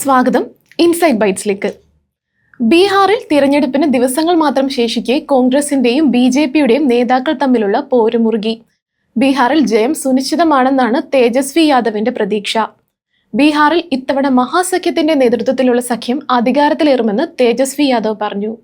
സ്വാഗതം. ഇൻസൈഡ് ബൈറ്റ്സിലേക്ക് ബീഹാറിൽ തിരഞ്ഞെടുപ്പിന് ദിവസങ്ങൾ മാത്രം ശേഷിക്കെ കോൺഗ്രസിന്റെയും ബി ജെ പിയുടെയും നേതാക്കൾ തമ്മിലുള്ള പോരുമുറുകി. ബീഹാറിൽ ജയം സുനിശ്ചിതമാണെന്നാണ് തേജസ്വി യാദവിന്റെ പ്രതീക്ഷ. ബീഹാറിൽ ഇത്തവണ മഹാസഖ്യത്തിന്റെ നേതൃത്വത്തിലുള്ള സഖ്യം അധികാരത്തിലേറുമെന്ന് തേജസ്വി യാദവ് പറഞ്ഞു.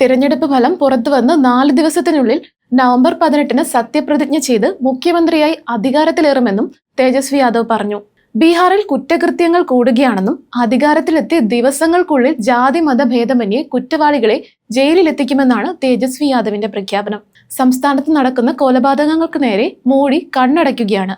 തിരഞ്ഞെടുപ്പ് ഫലം പുറത്തുവന്ന് നാല് ദിവസത്തിനുള്ളിൽ നവംബർ പതിനെട്ടിന് സത്യപ്രതിജ്ഞ ചെയ്ത് മുഖ്യമന്ത്രിയായി അധികാരത്തിലേറുമെന്നും തേജസ്വി യാദവ് പറഞ്ഞു. ബീഹാറിൽ കുറ്റകൃത്യങ്ങൾ കൂടുകയാണെന്നും അധികാരത്തിലെത്തിയ ദിവസങ്ങൾക്കുള്ളിൽ ജാതി മത ഭേദമന്യേ കുറ്റവാളികളെ ജയിലിലെത്തിക്കുമെന്നാണ് തേജസ്വി യാദവിന്റെ പ്രഖ്യാപനം. സംസ്ഥാനത്ത് നടക്കുന്ന കൊലപാതകങ്ങൾക്ക് നേരെ മോഡി കണ്ണടയ്ക്കുകയാണ്.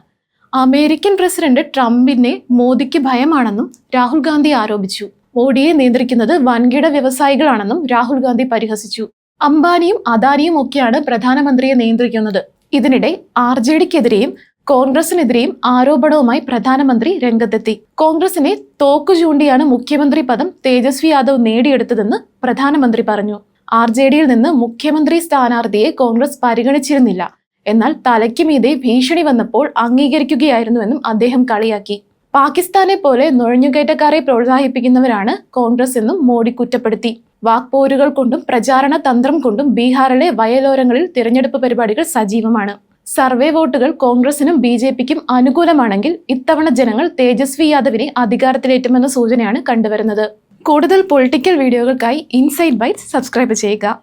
അമേരിക്കൻ പ്രസിഡന്റ് ട്രംപിനെ മോദിക്ക് ഭയമാണെന്നും രാഹുൽ ഗാന്ധി ആരോപിച്ചു. മോഡിയെ നിയന്ത്രിക്കുന്നത് വൻകിട വ്യവസായികളാണെന്നും രാഹുൽ ഗാന്ധി പരിഹസിച്ചു. അംബാനിയും അദാനിയും ഒക്കെയാണ് പ്രധാനമന്ത്രിയെ നിയന്ത്രിക്കുന്നത്. ഇതിനിടെ ആർ ജെ ഡിക്കെതിരെയും കോൺഗ്രസിനെതിരെയും ആരോപണവുമായി പ്രധാനമന്ത്രി രംഗത്തെത്തി. കോൺഗ്രസിനെ തോക്കു ചൂണ്ടിയാണ് മുഖ്യമന്ത്രി പദം തേജസ്വി യാദവ് നേടിയെടുത്തതെന്ന് പ്രധാനമന്ത്രി പറഞ്ഞു. ആർ ജെ ഡിയിൽ നിന്ന് മുഖ്യമന്ത്രി സ്ഥാനാർത്ഥിയെ കോൺഗ്രസ് പരിഗണിച്ചിരുന്നില്ല. എന്നാൽ തലയ്ക്ക് മീതെ ഭീഷണി വന്നപ്പോൾ അംഗീകരിക്കുകയായിരുന്നുവെന്നും അദ്ദേഹം കളിയാക്കി. പാകിസ്ഥാനെ പോലെ നുഴഞ്ഞുകയറ്റക്കാരെ പ്രോത്സാഹിപ്പിക്കുന്നവരാണ് കോൺഗ്രസ് എന്നും മോഡി കുറ്റപ്പെടുത്തി. വാക്പോരുകൾ കൊണ്ടും പ്രചാരണ തന്ത്രം കൊണ്ടും ബീഹാറിലെ വയലോരങ്ങളിൽ തിരഞ്ഞെടുപ്പ് പരിപാടികൾ സജീവമാണ്. സർവേ വോട്ടുകൾ കോൺഗ്രസിനും ബി ജെ പിക്കും അനുകൂലമാണെങ്കിൽ ഇത്തവണ ജനങ്ങൾ തേജസ്വി യാദവിനെ അധികാരത്തിലേറ്റുമെന്ന സൂചനയാണ് കണ്ടുവരുന്നത്. കൂടുതൽ പൊളിറ്റിക്കൽ വീഡിയോകൾക്കായി ഇൻസൈഡ് ബൈറ്റ് സബ്സ്ക്രൈബ് ചെയ്യുക.